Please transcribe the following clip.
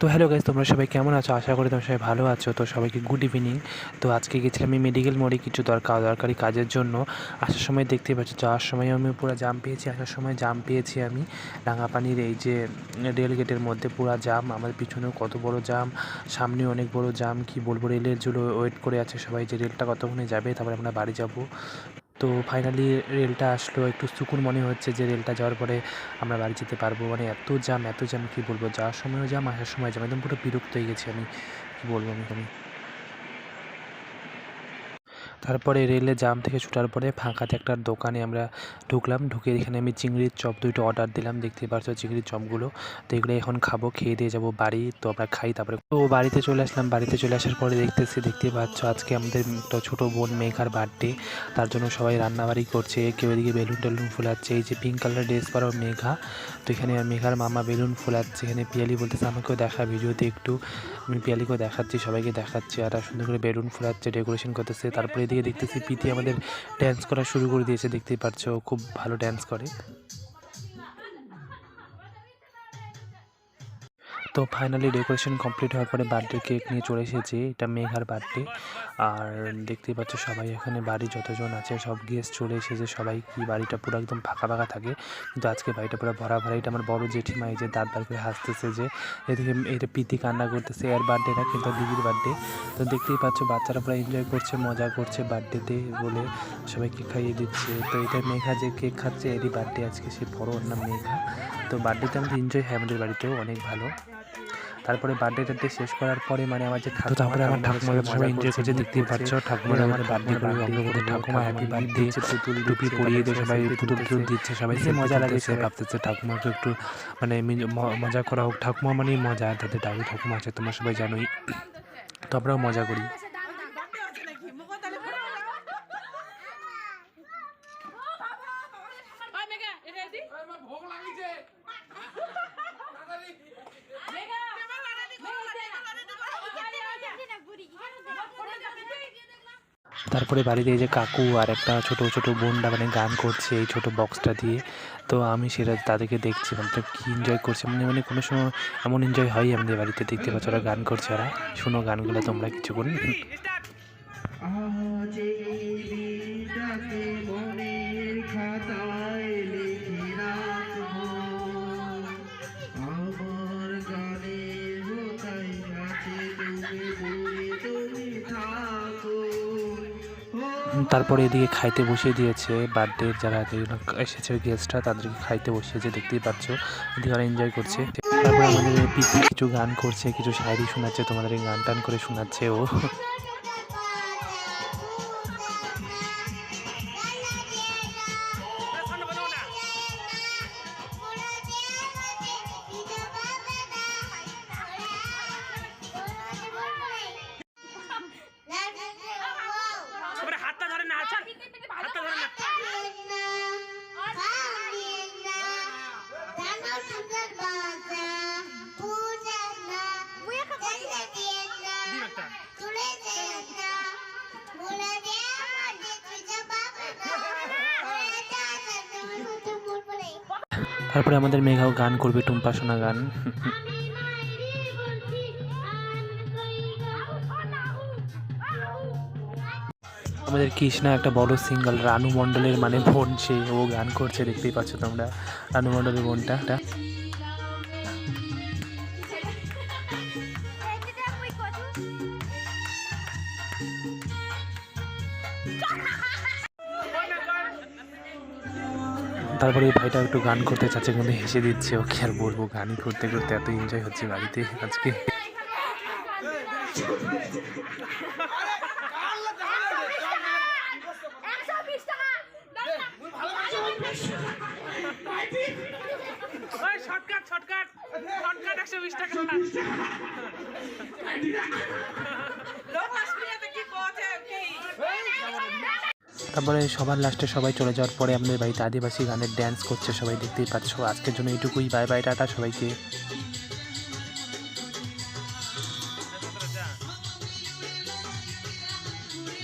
তো hello guys তোমরা সবাই কেমন আছো? আশা করি তোমরা সবাই ভালো আছো। তো সবাইকে গুড ইভিনিং তো আজকে গেছিলাম আমি মেডিকেল মোড়ে কিছু দরকার দরকারি কাজের জন্য। আসার সময় দেখতে পাচ্ছি, যাওয়ার সময় আমি পুরো জাম পেয়েছি, আসার সময় জাম পেয়েছি আমি। রাঙাপানির এই যে রেল গেটের মধ্যে পুরো জাম আমার পিছনেও কত বড় জাম সামনে অনেক বড় জাম কি বলব রেলের জন্য ওয়েট করে আছে সবাই যে রেলটা কতক্ষণে যাবে, তারপরে আমরা বাড়ি যাব। তো ফাইনালি রেলটা আসলো। একটু সুকুন মনে হচ্ছে যে রেলটা যাওয়ার পরে আমরা বাড়ি যেতে পারব। মানে এত জ্যাম এত জ্যাম কী বলব? যাওয়ার সময়ও জ্যাম আসার সময় জ্যাম একদম পুরো বিরক্ত হয়ে গেছি আমি। কী বলব আমি আমি তারপরে রেলে জাম থেকে ছুটার পরে ফাঁকাতে একটা দোকানে আমরা ঢুকলাম। ঢুকে এখানে আমি চিংড়ির চপ দুইটা অর্ডার দিলাম। দেখতে পাচ্ছ চিংড়ির চপগুলো। তো এগুলো এখন খাব, খেয়ে দিয়ে যাব বাড়ি। তো আমরা খাই তারপরে। তো বাড়িতে চলে আসলাম। বাড়িতে চলে আসার পরে দেখতেছি দেখতে পাচ্ছ আজকে আমাদের একটা ছোটো বোন মেঘার বার্থডে তার জন্য সবাই রান্নাবাড়ি করছে। কেউ এদিকে বেলুন টেলুন ফুলাচ্ছে। এই যে পিঙ্ক কালার ড্রেস পরাও মেঘা। তো এখানে মেঘার মামা বেলুন ফুলাচ্ছে। এখানে পিয়ালি বলতেছে, আমাকেও দেখা ভিডিওতে একটু। আমি পিয়ালিকেও দেখাচ্ছি, সবাইকে দেখাচ্ছি। আর সুন্দর করে বেলুন ফুলাচ্ছে ডেকোরেশন করতেছে। তারপরে এদিকে দেখতেছি পিতি আমাদের ড্যান্স করা শুরু করে দিয়েছে, দেখতেই পারছ, খুব ভালো ড্যান্স করে। তো ফাইনালি ডেকোরেশন কমপ্লিট হওয়ার পরে বার্থডে কেক নিয়ে চলে এসেছি। এটা মেঘার বার্থডে আর দেখতেই পাচ্ছ সবাই এখানে বাড়ি যতজন আছে, সব গেস্ট চলে এসেছে। সবাই কি বাড়িটা পুরো একদম ফাঁকা ফাঁকা থাকে। কিন্তু আজকে বাড়িটা পুরো ভরা ভরা এটা আমার বড় জেঠিমা এই যে দাঁত বার করে হাসতেছে যে, এদিকে এটা পিতি কান্না করতেছে। এর বার্থডে না, কিন্তু দিদির বার্থডে তো দেখতেই পাচ্ছ বাচ্চারা পুরো এনজয় করছে, মজা করছে বার্থডেতে বলে সবাইকে খাইয়ে দিচ্ছে। তো এটা মেঘা যে কেক খাচ্ছে, এরই বার্থডে আজকে। সে বড় ওর নাম মেঘা। তো বার্থডেতে আমাদের এনজয় হয় আমাদের বাড়িতেও, অনেক ভালো। তারপরে বার্থডে টার্থডে শেষ করার পরে মানে আমার যে তারপরে আমার ঠাকুমাকে সবাই এনজয় করছে, দেখতেই পাচ্ছ। ঠাকুমার আমার বার্থডে করে অগ্রগতি ঠাকুমা happy birthday, পুতুল টুপি পরিয়ে দিয়ে সবাই পুতুল টুতুল দিচ্ছে সবাই যে মজা লাগে সে ভাবতেছে ঠাকুমাকে একটু মানে মজা করা হোক ঠাকুমা মানেই মজা তাদের দাদু ঠাকুমা আছে তোমরা সবাই জানোই। তো আমরাও মজা করি। ভোগ লাগিছে তারপরে বাড়িতে এই যে কাকু আর একটা ছোট ছোট বোনটা মানে গান করছে এই ছোট বক্সটা দিয়ে, তো আমি সেটা তাদেরকে দেখছি মানে কী এনজয় করছে? মানে মানে কোনো সময় এমন এনজয় হয় আমাদের বাড়িতে? দেখতে পাচ্ছ ওরা গান করছে ওরা। শোনো গানগুলো তোমরা কিছু কিছুক্ষণ তারপরে এদিকে খাইতে বসিয়ে দিয়েছে বার্থডে যারা এসেছে গেস্টরা তাদেরকে খাইতে বসিয়েছে দেখতেই পাচ্ছ, এদিকে ওরা এনজয় করছে। তারপরে আমাদের পিপি কিছু গান করছে, কিছু শায়রি শোনাচ্ছে, তোমাদের গান টান করে শোনাচ্ছে ও। তারপরে আমাদের মেঘাও গান করবে, টুম্পা সোনা গান আমাদের কৃষ্ণা একটা বড় সিঙ্গল, রানু মণ্ডলের মানে বোন, সে ও গান করছে, দেখতেই পাচ্ছ তোমরা রানু মণ্ডলের বোনটা টা। তারপরে এই ভাইটা একটু গান করতে চাচ্ছে কিন্তু হেসে দিচ্ছে ওকে আর বলব গানই করতে করতে এত এনজয় হচ্ছে বাড়িতে আজকে। শর্টকাট শর্টকাট শর্টকাট একশো বিশ টাকা। তারপরে সবার লাস্টে সবাই চলে যাওয়ার পরে আমাদের বাড়িতে আদিবাসী গানের ড্যান্স করছে সবাই দেখতেই পাচ্ছ। আজকের জন্য এইটুকুই। বাই বাই টাটা সবাইকে।